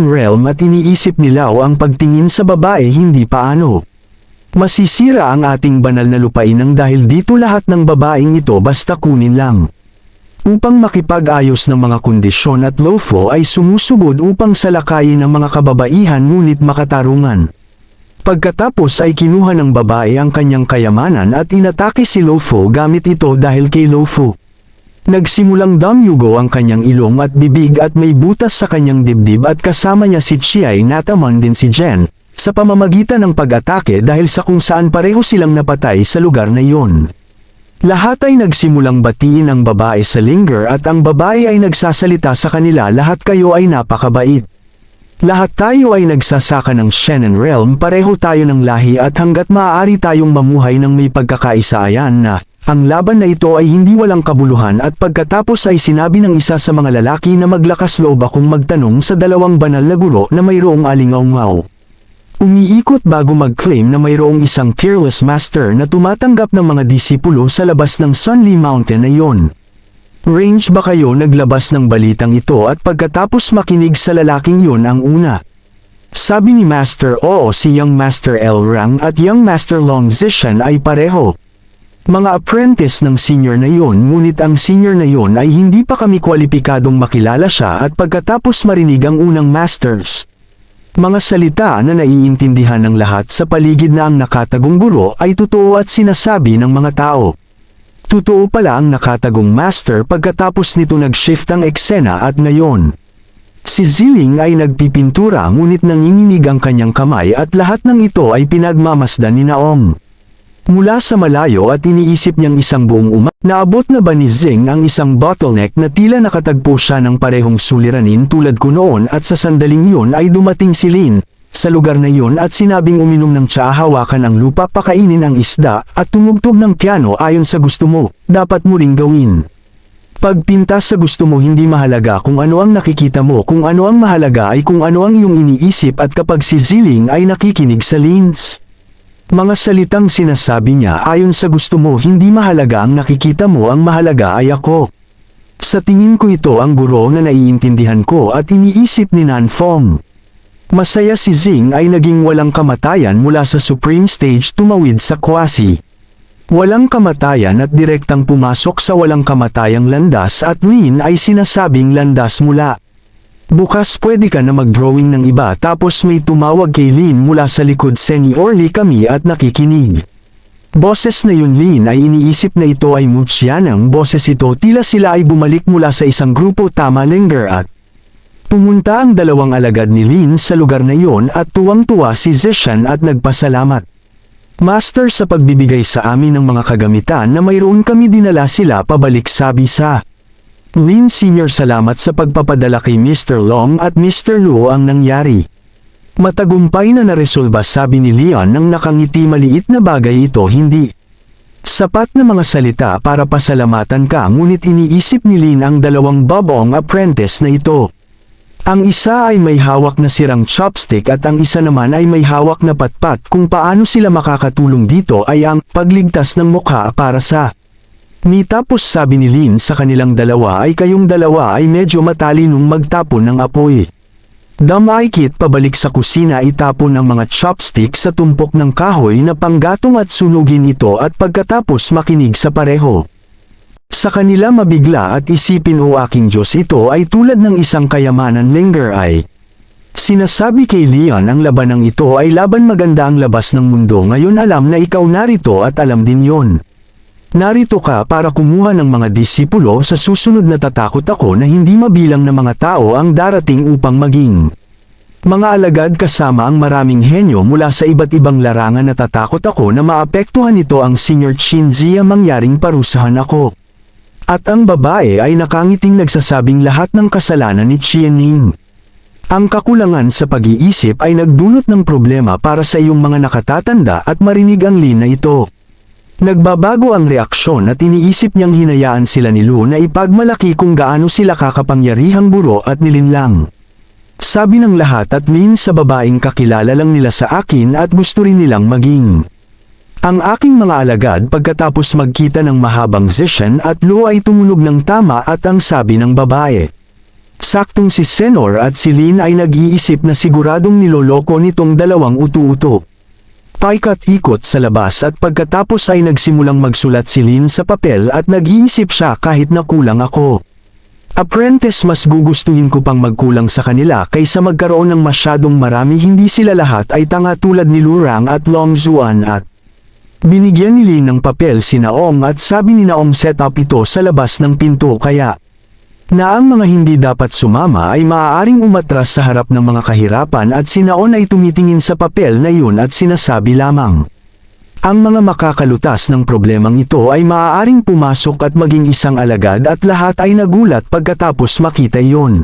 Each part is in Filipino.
realm at iniisip nila o ang pagtingin sa babae hindi paano. Masisira ang ating banal na lupain ng dahil dito lahat ng babaeng ito basta kunin lang. Upang makipag-ayos ng mga kondisyon at lofo ay sumusugod upang salakayin ng mga kababaihan ngunit makatarungan. Pagkatapos ay kinuha ng babae ang kanyang kayamanan at inatake si Lofo gamit ito dahil kay Lofo. Nagsimulang damyugo ang kanyang ilong at bibig at may butas sa kanyang dibdib at kasama niya si Chiai nataman din si Jen, sa pamamagitan ng pag-atake dahil sa kung saan pareho silang napatay sa lugar na iyon. Lahat ay nagsimulang batiin ang babae sa linger at ang babae ay nagsasalita sa kanila lahat kayo ay napakabait. Lahat tayo ay nagsasaka ng Shannon Realm pareho tayo ng lahi at hanggat maaari tayong mamuhay ng may pagkakaisaayan na, ang laban na ito ay hindi walang kabuluhan at pagkatapos ay sinabi ng isa sa mga lalaki na maglakas loob akong magtanong sa dalawang banal na guro na mayroong alingaungaw. Umiikot bago mag-claim na mayroong isang fearless master na tumatanggap ng mga disipulo sa labas ng Sunly Mountain na iyon. Range ba kayo naglabas ng balitang ito at pagkatapos makinig sa lalaking yun ang una? Sabi ni Master Oo si Young Master El Rang at Young Master Long Zishan ay pareho. Mga apprentice ng senior na yon ngunit ang senior na yon ay hindi pa kami kwalipikadong makilala siya at pagkatapos marinig ang unang masters. Mga salita na naiintindihan ng lahat sa paligid na ang nakatagong guro ay totoo at sinasabi ng mga tao. Totoo pala ang nakatagong master pagkatapos nito nag-shift ang eksena at ngayon. Si Ziling ay nagpipintura ngunit nanginginig ang kanyang kamay at lahat ng ito ay pinagmamasdan ni Naong. Mula sa malayo at iniisip niyang isang buong uma, naabot na ba ni Zing ang isang bottleneck na tila nakatagpo siya ng parehong suliranin tulad ko noon at sa sandaling yun ay dumating si Lin, sa lugar na yun at sinabing uminom ng tsa hawakan ang lupa pakainin ang isda at tumugtog ng piano ayon sa gusto mo, dapat mo ring gawin. Pagpinta sa gusto mo hindi mahalaga kung ano ang nakikita mo kung ano ang mahalaga ay kung ano ang iyong iniisip at kapag si Ziling ay nakikinig sa lins. Mga salitang sinasabi niya ayon sa gusto mo hindi mahalaga ang nakikita mo ang mahalaga ay ako. Sa tingin ko ito ang guro na naiintindihan ko at iniisip ni Nan Fong. Masaya si Zing ay naging walang kamatayan mula sa Supreme Stage tumawid sa Kwasi. Walang kamatayan at direktang pumasok sa walang kamatayang landas at Lin ay sinasabing landas mula. Bukas pwede ka na mag-drawing ng iba tapos may tumawag kay Lin mula sa likod Seni Orly kami at nakikinig. Boses na yun Lin ay iniisip na ito ay Muchianang boses ito tila sila ay bumalik mula sa isang grupo tama linger at Pumunta ang dalawang alagad ni Lin sa lugar na iyon at tuwang-tuwa si Zishan at nagpasalamat. Master sa pagbibigay sa amin ng mga kagamitan na mayroon kami dinala sila pabalik sabi sa Lin Senior salamat sa pagpapadala kay Mr. Long at Mr. Luo ang nangyari. Matagumpay na naresolba sabi ni Leon nang nakangiti maliit na bagay ito hindi. Sapat na mga salita para pasalamatan ka ngunit iniisip ni Lin ang dalawang babong apprentice na ito. Ang isa ay may hawak na sirang chopstick at ang isa naman ay may hawak na patpat kung paano sila makakatulong dito ay ang pagligtas ng mukha para sa Ni tapos sabi ni Lin sa kanilang dalawa ay kayong dalawa ay medyo matalinong magtapon ng apoy. Damaykit pabalik sa kusina itapon ang mga chopstick sa tumpok ng kahoy na panggatong at sunugin ito at pagkatapos makinig sa pareho. Sa kanila mabigla at isipin o aking Diyos ito ay tulad ng isang kayamanan linger ay. Sinasabi kay Leon ang labanang ito ay laban maganda ang labas ng mundo ngayon alam na ikaw narito at alam din yon. Narito ka para kumuha ng mga disipulo sa susunod na tatakot ako na hindi mabilang na mga tao ang darating upang maging. Mga alagad kasama ang maraming henyo mula sa iba't ibang larangan na tatakot ako na maapektuhan nito ang Senior Chinzia mangyaring parusahan ako. At ang babae ay nakangiting nagsasabing lahat ng kasalanan ni Chiening. Ang kakulangan sa pag-iisip ay nagdulot ng problema para sa iyong mga nakatatanda at marinig ang lin ito. Nagbabago ang reaksyon at iniisip niyang hinayaan sila ni Lu na ipagmalaki kung gaano sila kakapangyarihang buro at nilinlang. Sabi ng lahat at Lin sa babaeng kakilala lang nila sa akin at gusto rin nilang maging. Ang aking mga alagad pagkatapos magkita ng mahabang session at Lu ay tumunog ng tama at ang sabi ng babae. Saktong si Senor at si Lin ay nag-iisip na siguradong niloloko nitong dalawang utu-uto. Paikat-ikot sa labas at pagkatapos ay nagsimulang magsulat si Lin sa papel at nag-iisip siya kahit na kulang ako. Apprentice mas gugustuhin ko pang magkulang sa kanila kaysa magkaroon ng masyadong marami hindi sila lahat ay tanga tulad ni Lurang at Long Zuan at Binigyan ni Lin ng papel si Naong at sabi ni Naong set up ito sa labas ng pinto kaya na ang mga hindi dapat sumama ay maaaring umatras sa harap ng mga kahirapan at si Naon ay tumitingin sa papel na yun at sinasabi lamang. Ang mga makakalutas ng problemang ito ay maaaring pumasok at maging isang alagad at lahat ay nagulat pagkatapos makita yon.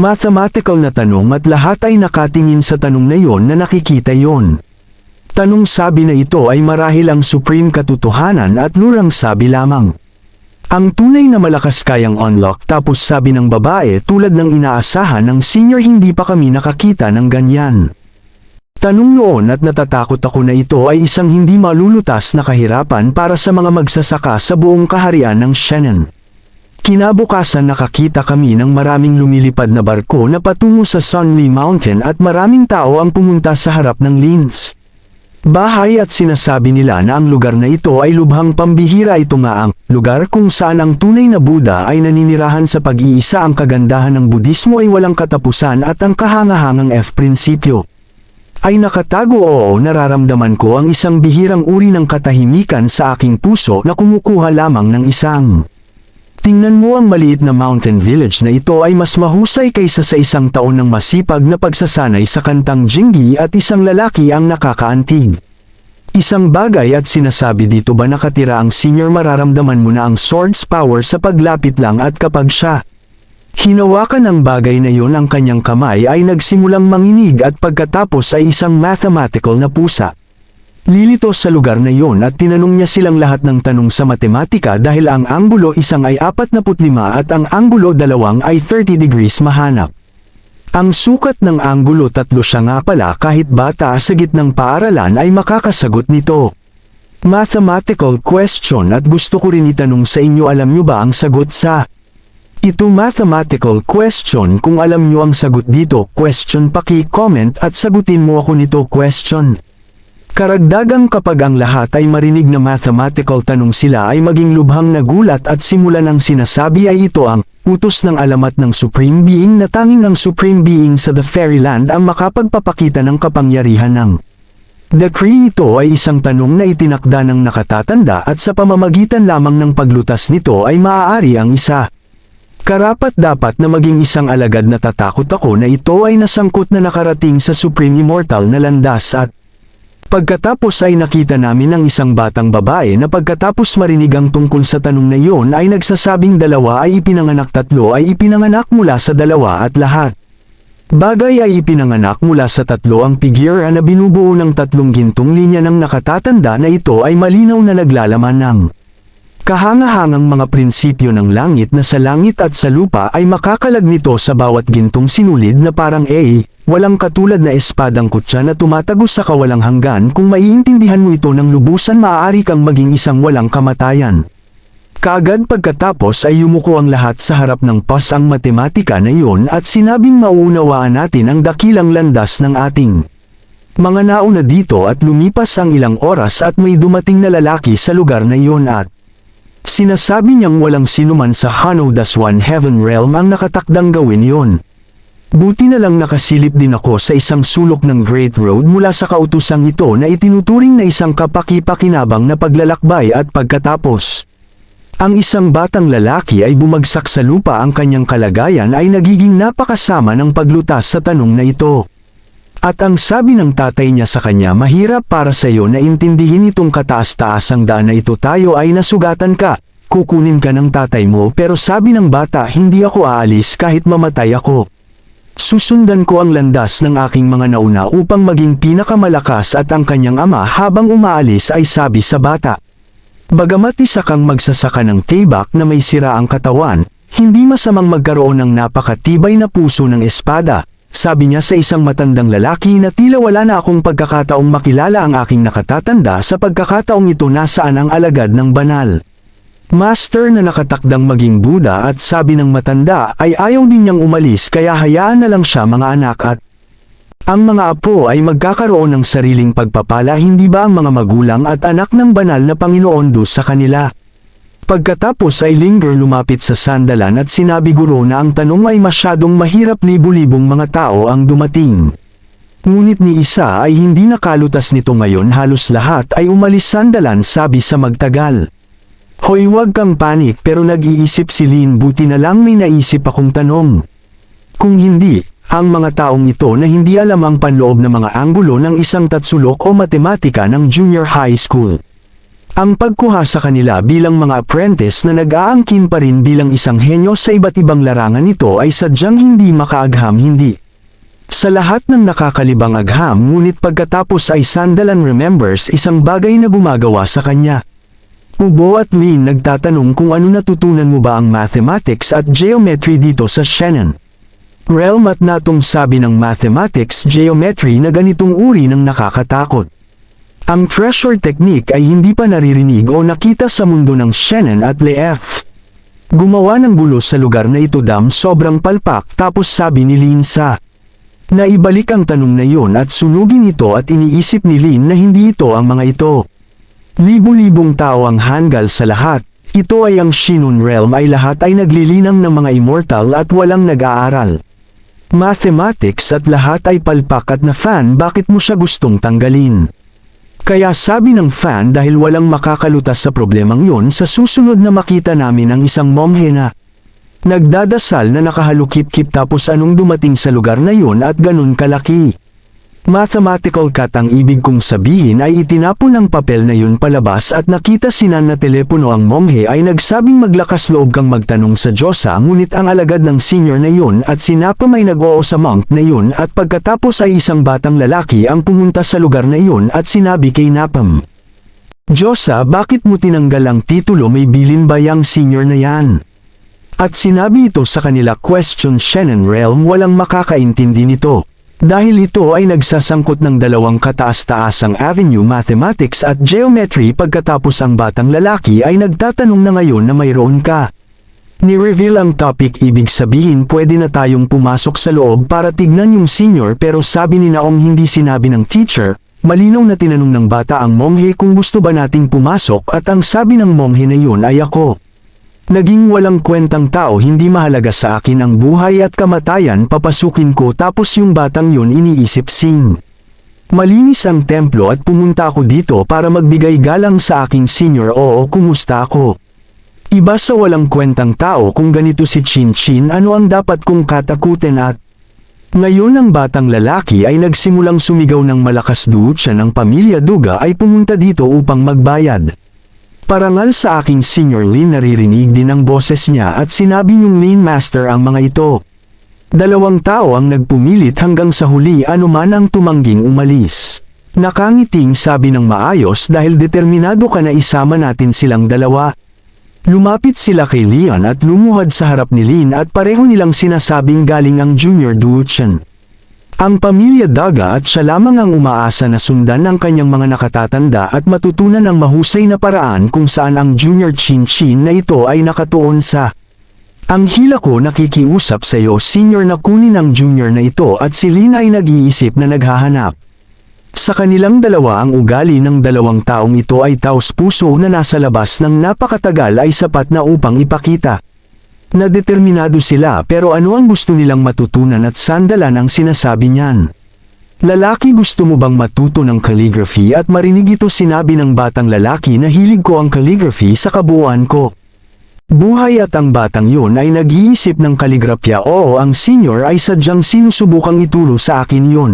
Mathematical na tanong at lahat ay nakatingin sa tanong na yon na nakikita yon. Tanong sabi na ito ay marahil ang supreme katotohanan at lurang sabi lamang. Ang tunay na malakas kayang unlock tapos sabi ng babae tulad ng inaasahan ng senior hindi pa kami nakakita ng ganyan. Tanong noon at natatakot ako na ito ay isang hindi malulutas na kahirapan para sa mga magsasaka sa buong kaharian ng Shannon. Kinabukasan nakakita kami ng maraming lumilipad na barko na patungo sa Sunli Mountain at maraming tao ang pumunta sa harap ng Linz. Bahay at sinasabi nila na ang lugar na ito ay lubhang pambihira ito nga ang lugar kung saan ang tunay na Buddha ay naninirahan sa pag-iisa ang kagandahan ng Budismo ay walang katapusan at ang kahangahangang F-prinsipyo. Ay nakatago oo nararamdaman ko ang isang bihirang uri ng katahimikan sa aking puso na kumukuha lamang ng isang. Tingnan mo ang maliit na mountain village na ito ay mas mahusay kaysa sa isang taon ng masipag na pagsasanay sa kantang jinggi at isang lalaki ang nakakaantig. Isang bagay at sinasabi dito ba nakatira ang senior mararamdaman mo na ang sword's power sa paglapit lang at kapag siya. Hinawakan ang bagay na yon ang kanyang kamay ay nagsimulang manginig at pagkatapos ay isang mathematical na pusa. Lilito sa lugar na yon at tinanong niya silang lahat ng tanong sa matematika dahil ang anggulo isang ay 45 at ang anggulo dalawang ay 30 degrees mahanap. Ang sukat ng anggulo tatlo siya nga pala kahit bata sa gitnang paaralan ay makakasagot nito. Mathematical question at gusto ko rin itanong sa inyo alam nyo ba ang sagot sa ito mathematical question kung alam nyo ang sagot dito question paki-comment at sagutin mo ako nito question. Karagdagang kapag ang lahat ay marinig na mathematical tanong sila ay maging lubhang nagulat at simulan ang sinasabi ay ito ang utos ng alamat ng Supreme Being na tanging ang Supreme Being sa The Fairyland ang makapagpapakita ng kapangyarihan ng Decree ito ay isang tanong na itinakda ng nakatatanda at sa pamamagitan lamang ng paglutas nito ay maaari ang isa. Karapat dapat na maging isang alagad na tatakot ako na ito ay nasangkot na nakarating sa Supreme Immortal na landas at Pagkatapos ay nakita namin ang isang batang babae na pagkatapos marinig ang tungkol sa tanong na iyon ay nagsasabing dalawa ay ipinanganak tatlo ay ipinanganak mula sa dalawa at lahat. Bagay ay ipinanganak mula sa tatlo ang figure na binubuo ng tatlong gintong linya ng nakatatanda na ito ay malinaw na naglalaman ng kahangahangang mga prinsipyo ng langit na sa langit at sa lupa ay makakalag nito sa bawat gintong sinulid na parang A, walang katulad na espadang kutsa na tumatagos sa kawalang hanggan kung maiintindihan mo ito ng lubusan maaari kang maging isang walang kamatayan. Kaagad pagkatapos ay yumuko ang lahat sa harap ng pas ang matematika na iyon at sinabing mauunawaan natin ang dakilang landas ng ating mga nauna dito at lumipas ang ilang oras at may dumating na lalaki sa lugar na iyon at Sinasabi niyang walang sinuman sa Hano Daswan Heaven Realm ang nakatakdang gawin yon. Buti na lang nakasilip din ako sa isang sulok ng Great Road mula sa kautusang ito na itinuturing na isang kapaki-pakinabang na paglalakbay at pagkatapos. Ang isang batang lalaki ay bumagsak sa lupa ang kanyang kalagayan ay nagiging napakasama ng paglutas sa tanong na ito. At ang sabi ng tatay niya sa kanya mahirap para sa iyo na intindihin itong kataas-taasang daan na ito tayo ay nasugatan ka, kukunin ka ng tatay mo pero sabi ng bata hindi ako aalis kahit mamatay ako. Susundan ko ang landas ng aking mga nauna upang maging pinakamalakas at ang kanyang ama habang umaalis ay sabi sa bata. Bagamat isa kang magsasaka ng tibak na may sira ang katawan, hindi masamang magkaroon ng napakatibay na puso ng espada, sabi niya sa isang matandang lalaki na tila wala na akong pagkakataong makilala ang aking nakatatanda sa pagkakataong ito nasaan ang alagad ng banal. Master na nakatakdang maging Buddha at sabi ng matanda ay ayaw din niyang umalis kaya hayaan na lang siya mga anak at ang mga apo ay magkakaroon ng sariling pagpapala hindi ba ang mga magulang at anak ng banal na Panginoon do sa kanila. Pagkatapos ay linger lumapit sa sandalan at sinabi guro na ang tanong ay masyadong mahirap libu-libong mga tao ang dumating. Ngunit ni isa ay hindi nakalutas nito ngayon halos lahat ay umalis sandalan sabi sa magtagal. Hoy wag kang panik pero nag-iisip si Lin buti na lang may naisip akong tanong. Kung hindi, ang mga taong ito na hindi alam ang panloob ng mga anggulo ng isang tatsulok o matematika ng junior high school. Ang pagkuha sa kanila bilang mga apprentice na nag-aangkin pa rin bilang isang henyo sa iba't ibang larangan nito ay sadyang hindi makaagham hindi. Sa lahat ng nakakalibang agham ngunit pagkatapos ay Sandalan remembers isang bagay na gumagawa sa kanya. Ubo at Lin nagtatanong kung ano natutunan mo ba ang mathematics at geometry dito sa Shannon. Realm at natong sabi ng mathematics geometry na ganitong uri ng nakakatakot. Ang treasure technique ay hindi pa naririnig o nakita sa mundo ng Shannon at Leaf. Gumawa ng gulo sa lugar na ito dam sobrang palpak tapos sabi ni Lin sa Naibalik ang tanong na yon at sunugin ito at iniisip ni Lin na hindi ito ang mga ito. Libu-libong tao ang hanggal sa lahat. Ito ay ang Shinun Realm ay lahat ay naglilinang ng mga immortal at walang nag-aaral. Mathematics at lahat ay palpak at na fan bakit mo siya gustong tanggalin. Kaya sabi ng fan dahil walang makakalutas sa problemang yun sa susunod na makita namin ang isang momhe na nagdadasal na nakahalukip-kip tapos anong dumating sa lugar na yun at ganun kalaki. Mathematical cut ang ibig kong sabihin ay itinapon ang papel na yun palabas at nakita sinan na telepono ang monghe ay nagsabing maglakas loob kang magtanong sa Diyosa ngunit ang alagad ng senior na yun at sinapam ay nag-oo sa monk na yun at pagkatapos ay isang batang lalaki ang pumunta sa lugar na yun at sinabi kay Napam. Diyosa bakit mo tinanggal ang titulo may bilin ba yang senior na yan? At sinabi ito sa kanila question Shannon Realm walang makakaintindi nito. Dahil ito ay nagsasangkot ng dalawang kataas-taasang avenue mathematics at geometry pagkatapos ang batang lalaki ay nagtatanong na ngayon na mayroon ka. Ni-reveal ang topic ibig sabihin pwede na tayong pumasok sa loob para tignan yung senior pero sabi ni Naong hindi sinabi ng teacher, malinaw na tinanong ng bata ang monghe kung gusto ba nating pumasok at ang sabi ng monghe na yun ay ako. Naging walang kwentang tao hindi mahalaga sa akin ang buhay at kamatayan papasukin ko tapos yung batang yun iniisip sing. Malinis ang templo at pumunta ako dito para magbigay galang sa aking senior oo kumusta ako. Iba sa walang kwentang tao kung ganito si Chin Chin ano ang dapat kong katakutin at ngayon ang batang lalaki ay nagsimulang sumigaw ng malakas duot siya ng pamilya Duga ay pumunta dito upang magbayad. Parangal sa aking senior Lin naririnig din ang boses niya at sinabi niyong Lin Master ang mga ito. Dalawang tao ang nagpumilit hanggang sa huli anuman ang tumangging umalis. Nakangiting sabi ng maayos dahil determinado ka na isama natin silang dalawa. Lumapit sila kay Leon at lumuhad sa harap ni Lin at pareho nilang sinasabing galing ang Junior Duchan. Ang pamilya Daga at siya lamang ang umaasa na sundan ang kanyang mga nakatatanda at matutunan ang mahusay na paraan kung saan ang Junior Chin Chin na ito ay nakatuon sa ang hila ko nakikiusap sa iyo senior na kunin ang junior na ito at si Lin ay nag-iisip na naghahanap. Sa kanilang dalawa ang ugali ng dalawang taong ito ay taos puso na nasa labas ng napakatagal ay sapat na upang ipakita. Nadeterminado sila pero ano ang gusto nilang matutunan at sandalan ang sinasabi niyan. Lalaki gusto mo bang matuto ng calligraphy at marinig ito sinabi ng batang lalaki na hilig ko ang calligraphy sa kabuuan ko. Buhay at ang batang yun ay nag-iisip ng kaligrapya oo ang senior ay sadyang sinusubukang ituro sa akin yun.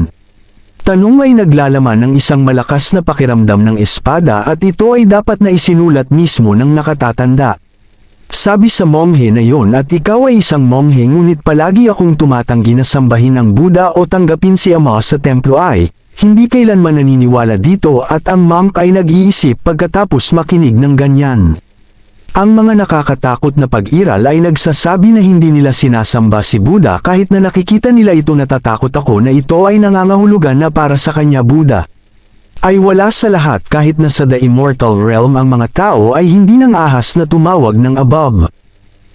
Tanong ay naglalaman ng isang malakas na pakiramdam ng espada at ito ay dapat na isinulat mismo ng nakatatanda. Sabi sa monghe na yon at ikaw ay isang monghe ngunit palagi akong tumatanggi na sambahin ang Buddha o tanggapin si Ama sa templo ay, hindi kailanman naniniwala dito at ang monk ay nag-iisip pagkatapos makinig ng ganyan. Ang mga nakakatakot na pag-iral ay nagsasabi na hindi nila sinasamba si Buddha kahit na nakikita nila ito natatakot ako na ito ay nangangahulugan na para sa kanya Buddha. Ay wala sa lahat kahit na sa the immortal realm ang mga tao ay hindi nang ahas na tumawag ng above.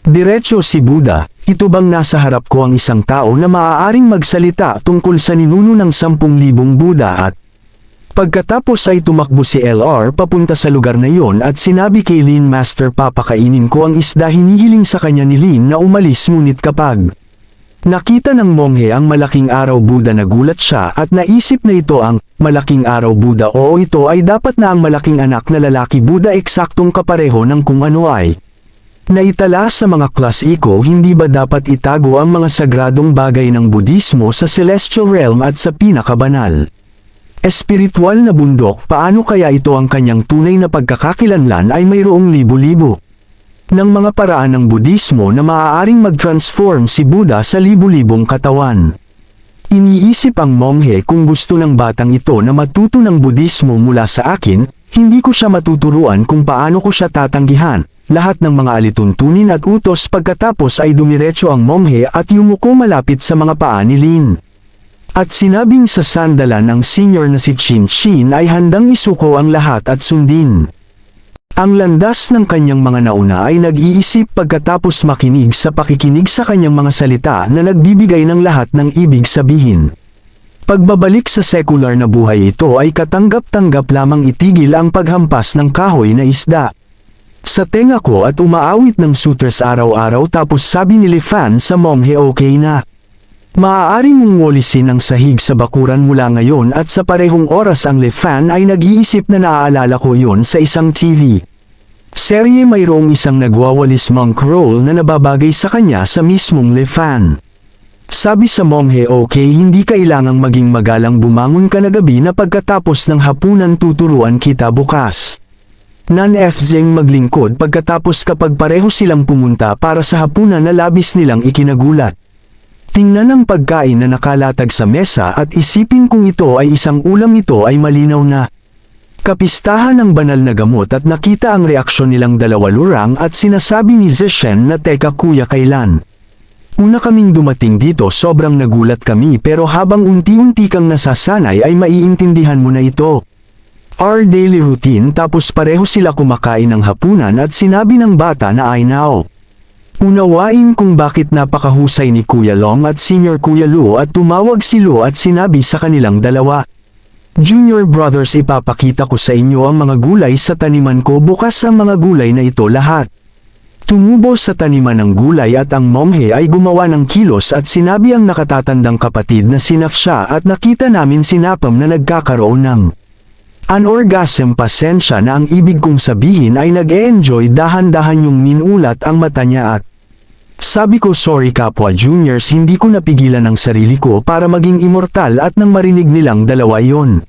Diretso si Buddha, ito bang nasa harap ko ang isang tao na maaaring magsalita tungkol sa ninuno ng 10,000 Buddha at Pagkatapos ay tumakbo si LR papunta sa lugar na yon at sinabi kay Lin Master papakainin ko ang isda hinihiling sa kanya ni Lin na umalis ngunit kapag Nakita ng monghe ang malaking araw Buddha nagulat siya at naisip na ito ang malaking araw Buddha o ito ay dapat na ang malaking anak na lalaki Buddha eksaktong kapareho ng kung ano ay. Naitala sa mga klasiko hindi ba dapat itago ang mga sagradong bagay ng Budismo sa celestial realm at sa pinakabanal? Espiritual na bundok paano kaya ito ang kanyang tunay na pagkakakilanlan ay mayroong libo-libo ng mga paraan ng Budismo na maaaring mag-transform si Buddha sa libu-libong katawan. Iniisip ang monghe kung gusto ng batang ito na matuto ng Budismo mula sa akin, hindi ko siya matuturuan kung paano ko siya tatanggihan. Lahat ng mga alituntunin at utos pagkatapos ay dumiretso ang monghe at yumuko malapit sa mga paa ni Lin. At sinabing sa sandalan ng senior na si Chin Chin ay handang isuko ang lahat at sundin. Ang landas ng kanyang mga nauna ay nag-iisip pagkatapos makinig sa pakikinig sa kanyang mga salita na nagbibigay ng lahat ng ibig sabihin. Pagbabalik sa sekular na buhay ito ay katanggap-tanggap lamang itigil ang paghampas ng kahoy na isda. Sa tenga ko at umaawit ng sutras araw-araw tapos sabi ni Lifan sa monghe okay na. Maaari mong walisin ang sahig sa bakuran mula ngayon at sa parehong oras ang Lefan ay nag-iisip na naaalala ko yon sa isang TV. Serye mayroong isang nagwawalis monk role na nababagay sa kanya sa mismong Lefan. Sabi sa monghe okay hindi kailangang maging magalang bumangon ka na gabi na pagkatapos ng hapunan tuturuan kita bukas. Nan F. Zeng maglingkod pagkatapos kapag pareho silang pumunta para sa hapunan na labis nilang ikinagulat. Tingnan ang pagkain na nakalatag sa mesa at isipin kung ito ay isang ulam ito ay malinaw na. Kapistahan ng banal na gamot at nakita ang reaksyon nilang dalawa lurang at sinasabi ni Zishen na teka kuya kailan. Una kaming dumating dito sobrang nagulat kami pero habang unti-unti kang nasasanay ay maiintindihan mo na ito. Our daily routine tapos pareho sila kumakain ng hapunan at sinabi ng bata na I know. Unawain kung bakit napakahusay ni Kuya Long at Senior Kuya Lu at tumawag si Lu at sinabi sa kanilang dalawa. Junior Brothers ipapakita ko sa inyo ang mga gulay sa taniman ko bukas ang mga gulay na ito lahat. Tumubo sa taniman ng gulay at ang momhe ay gumawa ng kilos at sinabi ang nakatatandang kapatid na sinaf siya at nakita namin sinapam na nagkakaroon ng An orgasm pasensya na ang ibig kong sabihin ay nag-e-enjoy dahan-dahan yung minulat ang mata niya at sabi ko sorry kapwa juniors hindi ko napigilan ang sarili ko para maging immortal at nang marinig nilang dalawa yon.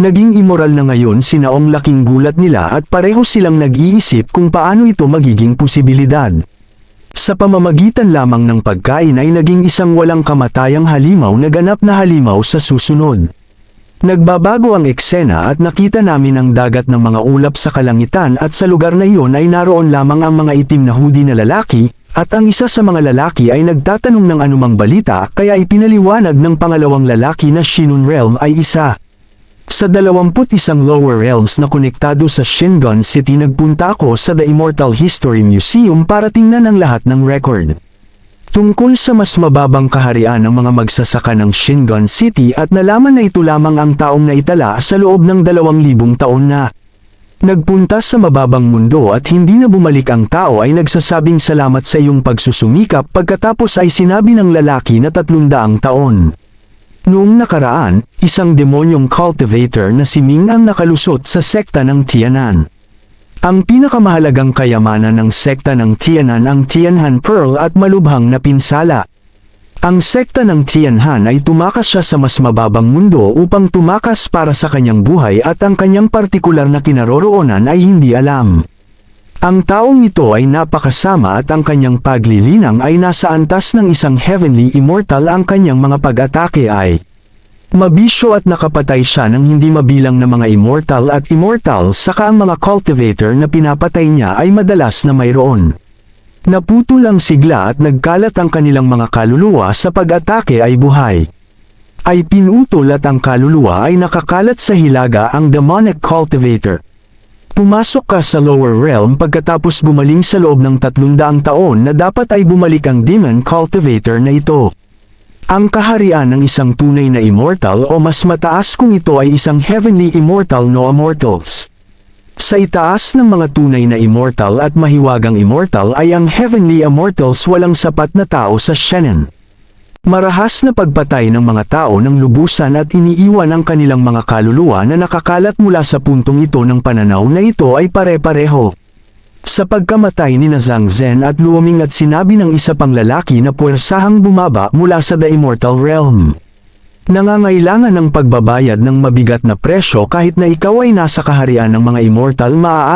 Naging immoral na ngayon sinaong laking gulat nila at pareho silang nag-iisip kung paano ito magiging posibilidad. Sa pamamagitan lamang ng pagkain ay naging isang walang kamatayang halimaw na ganap na halimaw sa susunod. Nagbabago ang eksena at nakita namin ang dagat ng mga ulap sa kalangitan at sa lugar na iyon ay naroon lamang ang mga itim na hoodie na lalaki, at ang isa sa mga lalaki ay nagtatanong ng anumang balita kaya ipinaliwanag ng pangalawang lalaki na Shinun Realm ay isa. Sa 21 lower realms na konektado sa Shingon City nagpunta ako sa The Immortal History Museum para tingnan ang lahat ng record. Tungkol sa mas mababang kaharian ng mga magsasaka ng Shingon City at nalaman na ito lamang ang taong naitala sa loob ng 2,000 taon na. Nagpunta sa mababang mundo at hindi na bumalik ang tao ay nagsasabing salamat sa iyong pagsusumikap pagkatapos ay sinabi ng lalaki na tatlundaang taon. Noong nakaraan, isang demonyong cultivator na si Ming ang nakalusot sa sekta ng Tianan. Ang pinakamahalagang kayamanan ng sekta ng Tianan ang Tianhan Pearl at malubhang na pinsala. Ang sekta ng Tianhan ay tumakas siya sa mas mababang mundo upang tumakas para sa kanyang buhay at ang kanyang partikular na kinaroroonan ay hindi alam. Ang taong ito ay napakasama at ang kanyang paglilinang ay nasa antas ng isang heavenly immortal ang kanyang mga pag-atake ay mabisyo at nakapatay siya ng hindi mabilang na mga immortal at immortal saka ang mga cultivator na pinapatay niya ay madalas na mayroon. Naputol ang sigla at nagkalat ang kanilang mga kaluluwa sa pag-atake ay buhay. ay pinutol at ang kaluluwa ay nakakalat sa hilaga ang demonic cultivator. Pumasok ka sa lower realm pagkatapos gumaling sa loob ng 300 taon na dapat ay bumalik ang demon cultivator na ito. Ang kaharian ng isang tunay na immortal o mas mataas kung ito ay isang heavenly immortal no immortals. Sa itaas ng mga tunay na immortal at mahiwagang immortal ay ang heavenly immortals walang sapat na tao sa Shannon. Marahas na pagpatay ng mga tao ng lubusan at iniiwan ang kanilang mga kaluluwa na nakakalat mula sa puntong ito ng pananaw na ito ay pare-pareho. Sa pagkamatay ni Zhang Zhen at luming at sinabi ng isa pang lalaki na puwersahang bumaba mula sa The Immortal Realm. Nangangailangan ng pagbabayad ng mabigat na presyo kahit na ikaw ay nasa kaharian ng mga immortal maaari